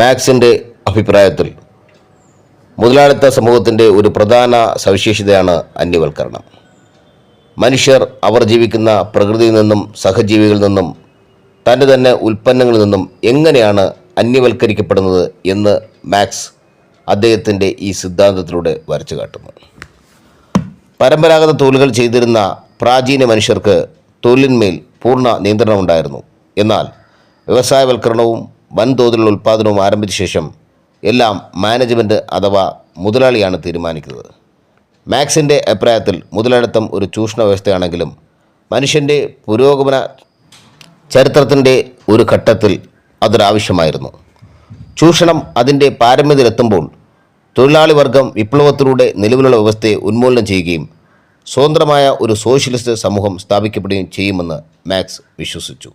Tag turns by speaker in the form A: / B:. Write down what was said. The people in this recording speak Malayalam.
A: മാക്സിന്റെ അഭിപ്രായത്തിൽ മുതലാളിത്ത സമൂഹത്തിന്റെ ഒരു പ്രധാന സവിശേഷതയാണ് അന്യവൽക്കരണം. മനുഷ്യർ അവർ ജീവിക്കുന്ന പ്രകൃതിയിൽ നിന്നും സഹജീവികളിൽ നിന്നും തന്റെ തന്നെ ഉൽപ്പന്നങ്ങളിൽ നിന്നും എങ്ങനെയാണ് അന്യവൽക്കരിക്കപ്പെടുന്നത് എന്ന് മാക്സ് അദ്ദേഹത്തിന്റെ ഈ സിദ്ധാന്തത്തിലൂടെ വരച്ചു കാട്ടുന്നു. പരമ്പരാഗത തൊഴിലുകൾ ചെയ്തിരുന്ന പ്രാചീന മനുഷ്യർക്ക് തൊഴിലിന്മേൽ പൂർണ നിയന്ത്രണമുണ്ടായിരുന്നു. എന്നാൽ വ്യവസായവൽക്കരണവും വൻതോതിലുള്ള ഉൽപ്പാദനവും ആരംഭിച്ച ശേഷം എല്ലാം മാനേജ്മെന്റ് അഥവാ മുതലാളിയാണ് തീരുമാനിക്കുന്നത്. മാക്സിന്റെ അഭിപ്രായത്തിൽ മുതലാളിത്തം ഒരു ചൂഷണ വ്യവസ്ഥയാണെങ്കിലും മനുഷ്യന്റെ പുരോഗമന ചരിത്രത്തിന്റെ ഒരു ഘട്ടത്തിൽ അതൊരാവശ്യമായിരുന്നു. ചൂഷണം അതിന്റെ പാരമ്യതയിലെത്തുമ്പോൾ തൊഴിലാളി വർഗം വിപ്ലവത്തിലൂടെ നിലവിലുള്ള വ്യവസ്ഥയെ ഉന്മൂലനം ചെയ്യുകയും സ്വതന്ത്രമായ ഒരു സോഷ്യലിസ്റ്റ് സമൂഹം സ്ഥാപിക്കപ്പെടുകയും ചെയ്യുമെന്ന് മാക്സ് വിശ്വസിച്ചു.